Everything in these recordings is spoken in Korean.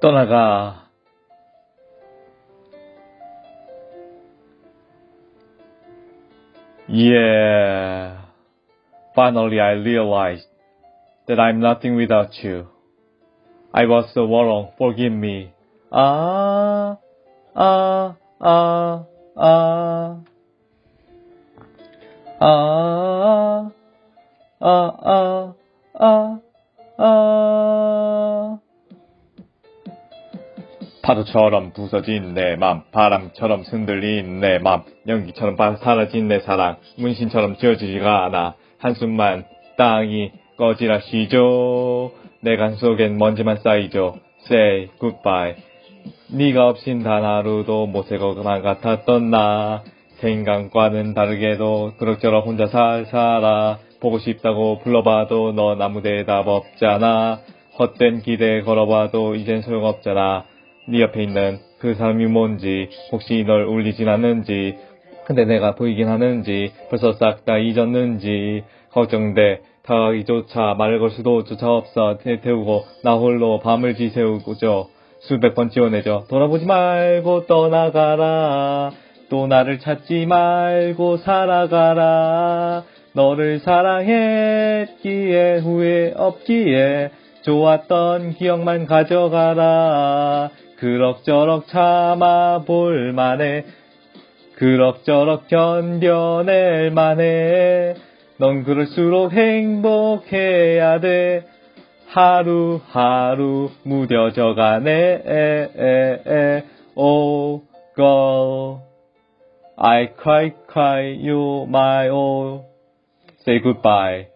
떠나가. Yeah. Finally, I realized that I'm nothing without you. I was so wrong. Forgive me. 아, 아, 아, 아. 아, 아, 아, 아, 아. 파도처럼 부서진 내 맘, 바람처럼 흔들린 내 맘, 연기처럼 바- 사라진 내 사랑, 문신처럼 지워지지가 않아. 한숨만 땅이 꺼지라 쉬죠. 내 간 속엔 먼지만 쌓이죠. Say goodbye. 네가 없인 단 하루도 못살 것만 같았던 나. 생각과는 다르게도 그럭저럭 혼자 살 살아. 보고 싶다고 불러봐도 넌 아무 대답 없잖아. 헛된 기대 걸어봐도 이젠 소용없잖아. 네 옆에 있는 그 사람이 뭔지 혹시 널 울리진 않는지 근데 내가 보이긴 하는지 벌써 싹 다 잊었는지 걱정돼. 다가기조차 말을 걸 수도 조차 없어. 태- 태우고 나 홀로 밤을 지새우고죠. 수백 번 지원해줘 돌아보지 말고 떠나가라. 또 나를 찾지 말고 살아가라. 너를 사랑했기에 후회 없기에 좋았던 기억만 가져가라 그럭저럭 참아볼 만해. 그럭저럭 견뎌낼 만해. 넌 그럴수록 행복해야 돼. 하루하루 무뎌져 가네. 오 girl I cry cry you my all say goodbye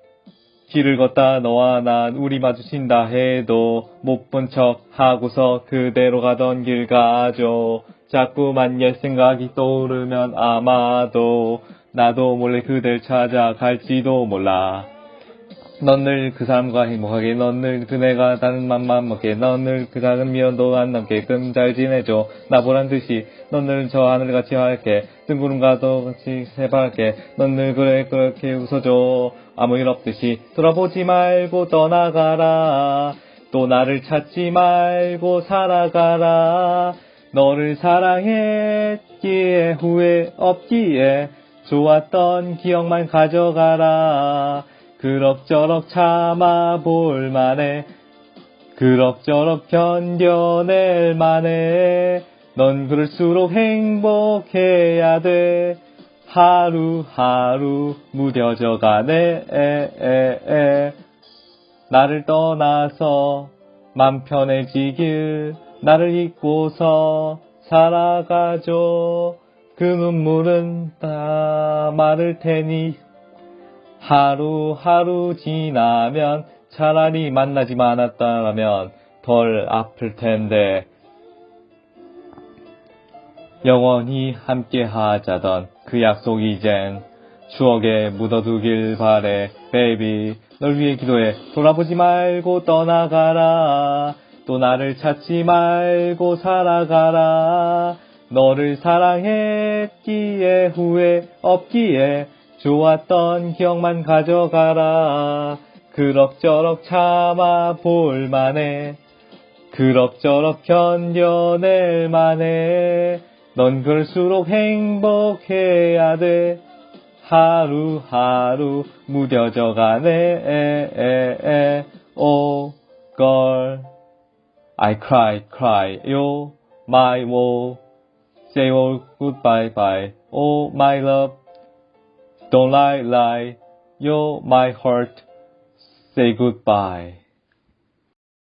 길을 걷다 너와 난 우리 마주친다 해도 못 본 척 하고서 그대로 가던 길 가죠. 자꾸만 옛 생각이 떠오르면 아마도 나도 몰래 그댈 찾아갈지도 몰라. 넌 늘 그 사람과 행복하게, 넌 늘 그네가 다른 맘만 먹게, 넌 늘 그 작은 미련도 안 남게끔 잘 지내줘. 나 보란 듯이, 넌 늘 저 하늘같이 하얗게, 뜬구름과도 같이 새파랗게, 넌 늘 그래 그렇게 웃어줘. 아무 일 없듯이, 돌아보지 말고 떠나가라. 또 나를 찾지 말고 살아가라. 너를 사랑했기에 후회 없기에 좋았던 기억만 가져가라. 그럭저럭 참아볼 만해. 그럭저럭 견뎌낼 만해. 넌 그럴수록 행복해야 돼. 하루하루 무뎌져 가네. 에 에 에. 나를 떠나서 맘 편해지길 나를 잊고서 살아가죠. 그 눈물은 다 마를 테니 하루하루 지나면 차라리 만나지 않았다면 덜 아플 텐데. 영원히 함께 하자던 그 약속 이젠 추억에 묻어두길 바래. 베이비 널 위해 기도해. 돌아보지 말고 떠나가라. 또 나를 찾지 말고 살아가라. 너를 사랑했기에 후회 없기에 좋았던 기억만 가져가라. 그럭저럭 참아 볼 만해. 그럭저럭 견뎌낼 만해. 넌 그럴수록 행복해야 돼. 하루하루 무뎌져 가네. 오 girl I cry cry you my woe say all goodbye bye. Oh my love don't lie lie. You my heart say goodbye